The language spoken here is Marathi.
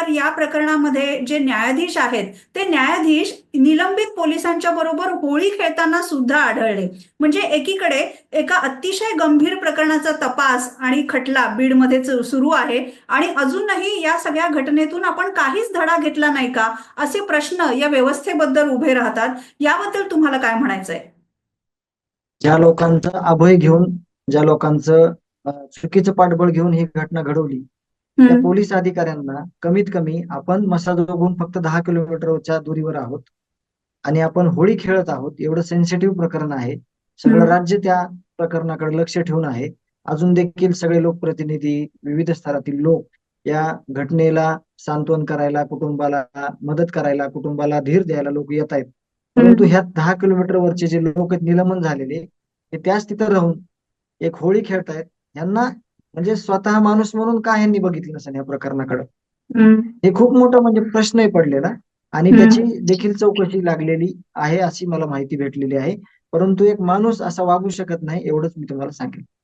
तर या प्रकरणामध्ये जे न्यायाधीश आहेत ते न्यायाधीश निलंबित पोलिसांच्या बरोबर होळी खेळताना सुद्धा आढळले. म्हणजे एकीकडे एका अतिशय गंभीर प्रकरणाचा तपास आणि खटला बीडमध्ये सुरू आहे आणि अजूनही या सगळ्या घटनेतून आपण काहीच धडा घेतला नाही का असे प्रश्न या व्यवस्थेबद्दल उभे राहतात. याबद्दल तुम्हाला काय म्हणायचंय? ज्या लोकांचं अभय घेऊन ज्या लोकांचं चुकीचं पाठबळ घेऊन ही घटना घडवली त्या पोलीस अधिकाऱ्यांना कमीत कमी आपण मसाजोगून फक्त दहा किलोमीटरच्या दुरीवर आहोत आणि आपण होळी खेळत आहोत एवढं सेन्सिटिव्ह प्रकरण आहे. सगळं. राज्य त्या प्रकरणाकडे लक्ष ठेवून आहे. अजून देखील सगळे लोकप्रतिनिधी विविध स्तरातील लोक या घटनेला सांत्वन करायला कुटुंबाला मदत करायला कुटुंबाला धीर द्यायला लोक येत आहेत. परंतु ह्या दहा किलोमीटर वरचे जे लोक आहेत निलंबन झालेले ते त्याच तिथं राहून एक होळी खेळतायत. यांना म्हणजे स्वतः माणूस म्हणून का यांनी बघितलं नसेल या प्रकरणाकडे? हे खूप मोठा म्हणजे प्रश्नही पडलेला आणि. त्याची देखील चौकशी लागलेली आहे अशी मला माहिती भेटलेली आहे. परंतु एक माणूस असा वागू शकत नाही एवढंच मी तुम्हाला सांगेन.